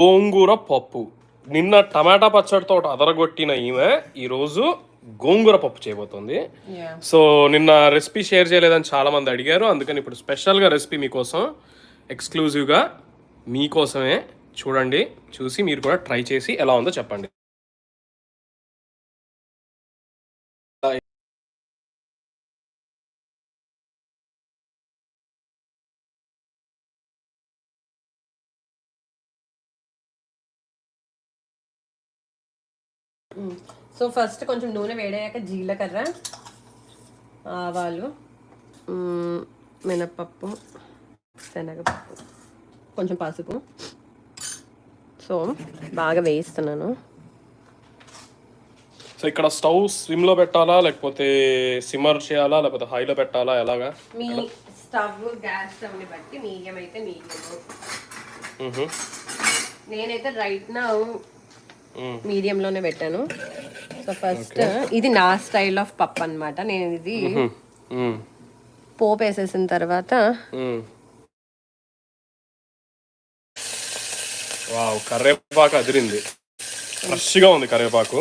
గోంగూర పప్పు. నిన్న టమాటా పచ్చడితో అదరగొట్టిన ఈమె ఈరోజు గోంగూర పప్పు చేయబోతుంది. సో నిన్న రెసిపీ షేర్ చేయలేదని చాలా మంది అడిగారు. అందుకని ఇప్పుడు స్పెషల్గా రెసిపీ మీకోసం ఎక్స్క్లూజివ్గా మీకోసమే చూడండి చూసి మీరు కూడా ట్రై చేసి ఎలా ఉందో చెప్పండి. సో ఫస్ట్ కొంచెం నూనె వేడయ్యాక జీలకర్ర ఆవాలు మ్మ్, మినప్పప్పు శనగపప్పు కొంచెం పసుపు సో బాగా వేయిస్తున్నాను సో ఇక్కడ స్టవ్ స్విమ్లో పెట్టాలా లేకపోతే సిమ్మర్ చేయాలా లేకపోతే హైలో పెట్టాలా ఎలాగా మీ స్టవ్ గ్యాస్ స్టవ్ని బట్టి మీడియం అయితే మీడియం. నేనైతే రైట్ నా. మీడియంలోనే పెట్టాను. సో ఫస్ట్ ఇది నా స్టైల్ ఆఫ్ పప్పు అన్నమాట. నేను ఇది. పోపు వేసేసిన తర్వాత. వావ్ కరివేపాకు అదిరింది. ఫ్రెష్గా ఉంది కరివేపాకు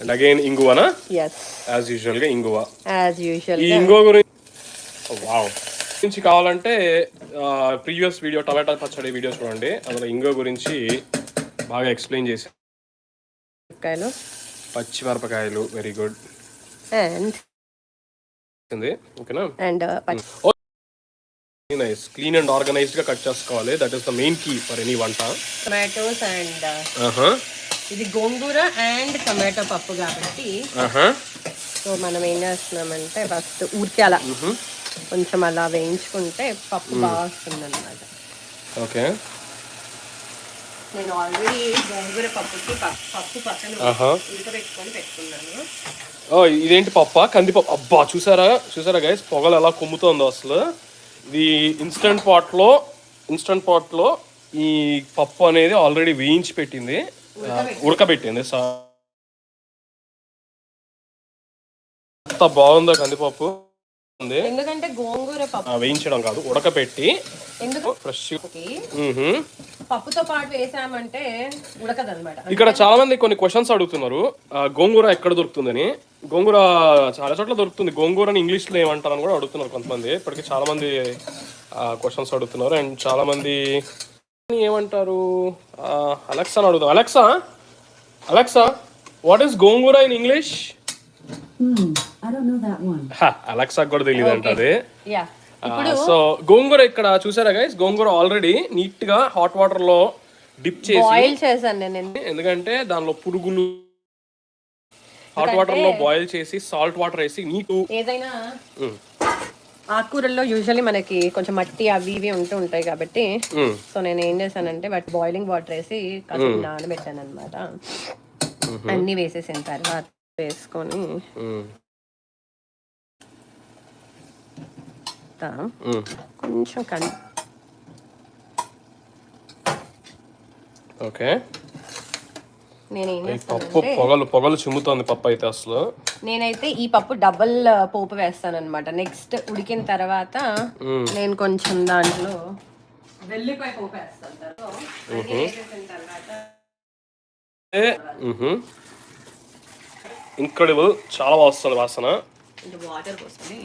అండ్ అగైన్ ఇంగువనా? యాజ్ యూజువల్గా ఇంగువ. యాజ్ యూజువల్ ఈ ఇంగువ గురించి వావ్ గురించి కావాలంటే ప్రీవియస్ వీడియో టమాటా పచ్చడి వీడియో చూడండి. అందులో ఇంగువ గురించి బాగా ఎక్స్ప్లెయిన్ చేసి కాయలు పచ్చిమిరపకాయలు వెరీ గుడ్ అండ్ ఓకేనా? అండ్ నైస్ క్లీన్ అండ్ ఆర్గనైజ్డ్గా కట్ చేసుకోవాలి. That is the main key for any వంట. టొమాటోస్ అండ్ ఆహా ఇది గోంగూర అండ్ టొమాటో పప్పు కాబట్టి ఆహా సో మనం ఏం చేస్తున్నామంటే ఫస్ట్ ఊరికే అలా కొంచెం అలా వేయించుకుంటే పప్పు బాగా వస్తుంది అనమాట ఓకే నేను ఆల్రెడీ గోంగూర పప్పుకి పప్పు పక్కన ఉడకబెట్టుకొని పెట్టుకున్నాను. ఓ ఇదేంటి పప్ప? కందిపప్పు. అబ్బా చూసారా? చూసారా గైస్ పొగలు ఎలా కొమ్ముతోందో అసలు. ఇది ఇన్స్టంట్ పాట్లో ఇన్స్టంట్ పాట్లో ఈ పప్పు అనేది ఆల్రెడీ వేయించి పెట్టింది. ఉడకబెట్టింది. సా ఎంత బాగుందో కందిపప్పు. ఉంది. ఎందుకంటే గోంగూర పప్పు. ఆ, వేయించడం కాదు ఉడకబెట్టి ఎందుకు? ఫ్రెష్ పప్పుతో పాటు వేసామంటే ఉడకదనమాట ఇక్కడ చాలా మంది కొన్ని క్వశ్చన్స్ అడుగుతున్నారు. గోంగూర ఎక్కడ దొరుకుతుందని. గోంగూర చాలా చోట్ల దొరుకుతుంది. గోంగూరని ఇంగ్లీష్లో ఏమంటారని కూడా అడుగుతున్నారు కొంతమంది. ఇప్పటికి చాలా మంది క్వశ్చన్స్ అడుగుతున్నారు. అండ్ చాలా మంది ఏమంటారు? అలెక్సా అని అడుగుతాం Alexa? Alexa what is gongura in English Alexa కూడా తెలియదు అంటది యా సో గోంగూర ఇక్కడ చూసారా గైస్ గోంగూర ఆల్రెడీ నీట్గా హాట్ వాటర్లో డిప్ చేసి బాయిల్ చేశాను నేను ఎందుకంటే దానిలో పురుగులు హాట్ వాటర్లో బాయిల్ చేసి సాల్ట్ వాటర్ వేసి నీకు ఏదైనా ఆకుకూరల్లో యూజువల్లీ మనకి కొంచెం మట్టి అవి ఇవి ఉంటూ ఉంటాయి కాబట్టి సో నేను ఏం చేశానంటే బట్ బాయిలింగ్ వాటర్ వేసి కాసేపు నానబెట్టాను అనమాట అన్ని వేసేసిన తర్వాత వేసుకొని తా- కొంచెం కన్ ఓకే నేను పప్పు పొగలు పొగలు చిమ్ముతోంది పప్పు అయితే అసలు నేనైతే ఈ పప్పు డబల్ పోపు వేస్తాను అనమాట నెక్స్ట్ ఉడికిన తర్వాత నేను కొంచెం దాంట్లో వెల్లిపాయ పోపు వేస్తాను తర్వాత ఇంక్రెడిబుల్ చాలా బాగా వస్తుంది వాసన. వాటర్ పోసుకొని.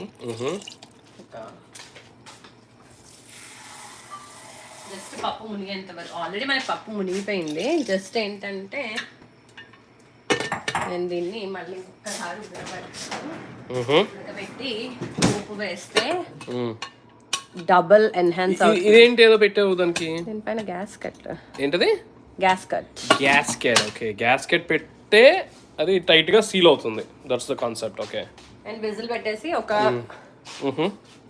జస్ట్ పప్పు మునిగేంత వరకు. ఆల్రెడీ మనకి పప్పు మునిగిపోయింది. జస్ట్ ఏంటంటే నేను దీన్ని మళ్ళీ ఒక్కసారి. ఉడకబెట్టి ఉప్పు వేస్తే. డబుల్ ఎన్హాన్స్ ఇది- ఇదేంటి ఏదో పెట్టావు దానికి? దీనిపైన గ్యాస్ కట్. ఏంటది? Gas cut. Gasket okay. Gasket పెడితే అది టైట్గా సీల్ అవుతుంది. That's the concept okay and whistle పెట్టేసి ఒక.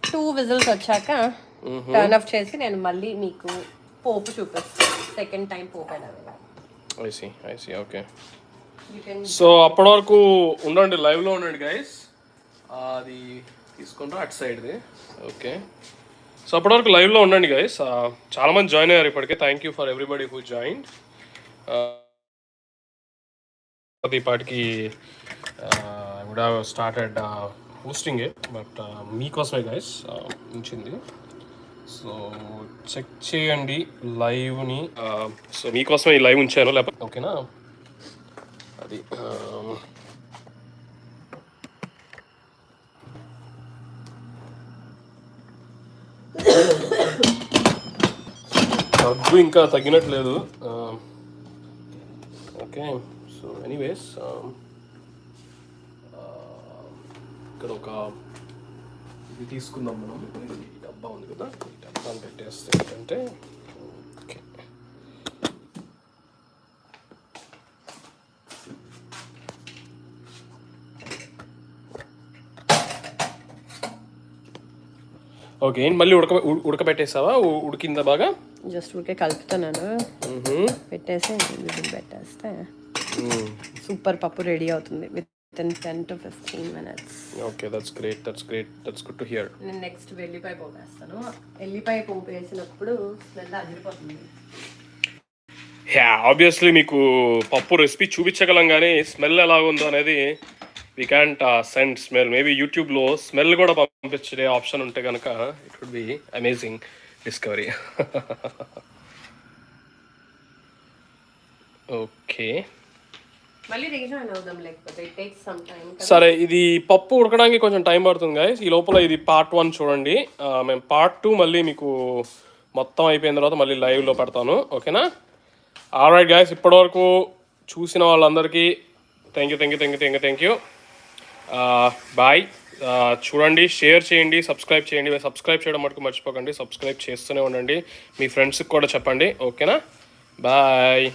టూ విజిల్స్ వచ్చాక టర్న్ ఆఫ్ చేసి నేను మళ్ళీ మీకు పోపు చూపిస్తాను second time pope I see I see okay so అప్పటి వరకు ఉండండి లైవ్లో ఉండండి గైస్ అది తీసుకుంటా అటు సైడ్ది ఓకే సో అప్పటి వరకు లైవ్లో ఉండండి గైస్ చాలా మంది జాయిన్ అయ్యారు ఇప్పటికే. Thank you for everybody who join ఈ పాటికి would have started hosting but మీకోసమే గైస్ ఉంచింది. సో చెక్ చేయండి లైవ్ని. Uh, సో మీకోసమే ఈ లైవ్ ఉంచాను లేకపోతే ఓకేనా? అది um, డబ్బు ఇంకా తగ్గినట్లేదు. ఓకే సో ఎనీవేస్ ఇక్కడ ఒక ఇది తీసుకుందాం మనం. ఇది డబ్బా ఉంది కదా ఈ డబ్బాని పెట్టేస్తే ఏంటంటే ఓకే. ఏంటి మళ్ళీ ఉడక ఉడకబెట్టేసావా? ఉడికిందా బాగా? జస్ట్ ఊరికే కలుపుతున్నాను. పెట్టేసి పెట్టేస్తే. సూపర్ పప్పు రెడీ అవుతుంది. With in ten to fifteen minutes okay that's great that's great that's good to hear నేను నెక్స్ట్ వెల్లిపాయ పోపు వేస్తాను. ఎల్లిపాయ పోపు వేసినప్పుడు స్మెల్ అదిరిపోతుంది. యా ఆబ్వియస్లీ మీకు పప్పు రెసిపీ చూపించగలం కానీ స్మెల్ ఎలా ఉందో అనేది we can't send smell maybe యూట్యూబ్లో స్మెల్ కూడా పంపించే ఆప్షన్ ఉంటే కనుక it would be amazing discovery okay సరే ఇది పప్పు ఉడకడానికి కొంచెం టైం పడుతుంది గాయస్ ఈ లోపల ఇది పార్ట్ వన్ చూడండి. మేము పార్ట్ టూ మళ్ళీ మీకు మొత్తం అయిపోయిన తర్వాత మళ్ళీ లైవ్లో పెడతాను. ఓకేనా? ఆల్ రైట్ గాయస్ ఇప్పటివరకు చూసిన వాళ్ళందరికీ thank you thank you thank you thank you thank you bye చూడండి షేర్ చేయండి సబ్స్క్రైబ్ చేయండి. సబ్స్క్రైబ్ చేయడం మటుకు మర్చిపోకండి. సబ్స్క్రైబ్ చేస్తూనే ఉండండి. మీ ఫ్రెండ్స్కి కూడా చెప్పండి. ఓకేనా? బాయ్